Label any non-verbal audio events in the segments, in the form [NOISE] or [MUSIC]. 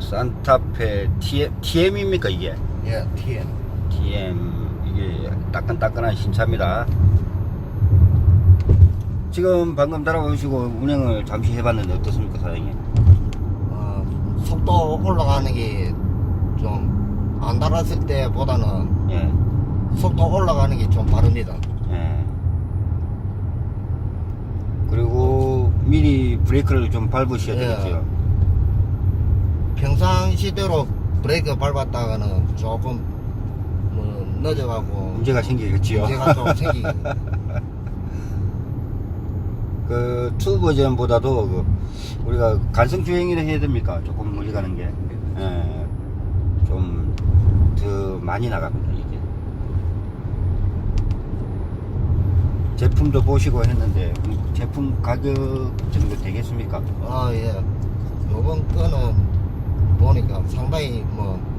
산타페 TM, TM입니까 이게? 예, TN. TM 이게 따끈따끈한 신차입니다. 지금 방금 따라오시고 운행을 잠시 해봤는데 어떻습니까 사장님? 어, 속도 올라가는 게 좀 안 달았을 때보다는 예, 속도 올라가는 게 좀 빠릅니다. 예. 그리고 미리 브레이크를 좀 밟으셔야 예. 되겠죠. 평상시대로 브레이크 밟았다가는 조금 뭐 늦어가고 문제가 생기겠지요. 문제가 좀 [LAUGHS] 생기고 그2 버전보다도 그 우리가 간성 주행이라 해야 됩니까? 조금 멀리 가는 게. 예. 좀더 많이 나갑니다, 이게. 제품도 보시고 했는데, 음, 제품 가격 정도 되겠습니까? 아 예. 요번 거는 상당히 뭐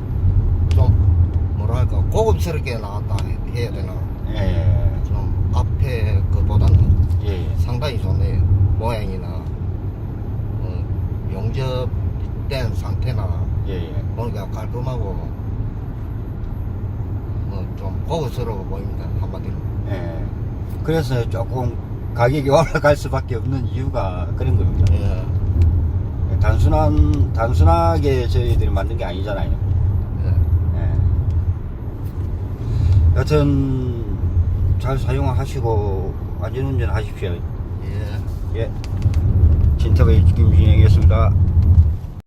좀 뭐랄까 고급스럽게 나왔다 해야 되나 예. 좀 앞에 것보다는 예. 예. 상당히 좋네요 모양이나 어, 용접된 상태나 예. 예. 보니까 깔끔하고 뭐좀 고급스러워 보입니다 한마디로 예. 그래서 조금 가격이 올라갈 수밖에 없는 이유가 그런 겁니다. 예. 단순한, 단순하게 저희들이 만든 게 아니잖아요. 예. 예. 여튼, 잘 사용하시고, 안전운전 하십시오. 예. 예. 진터의 김진영이었습니다.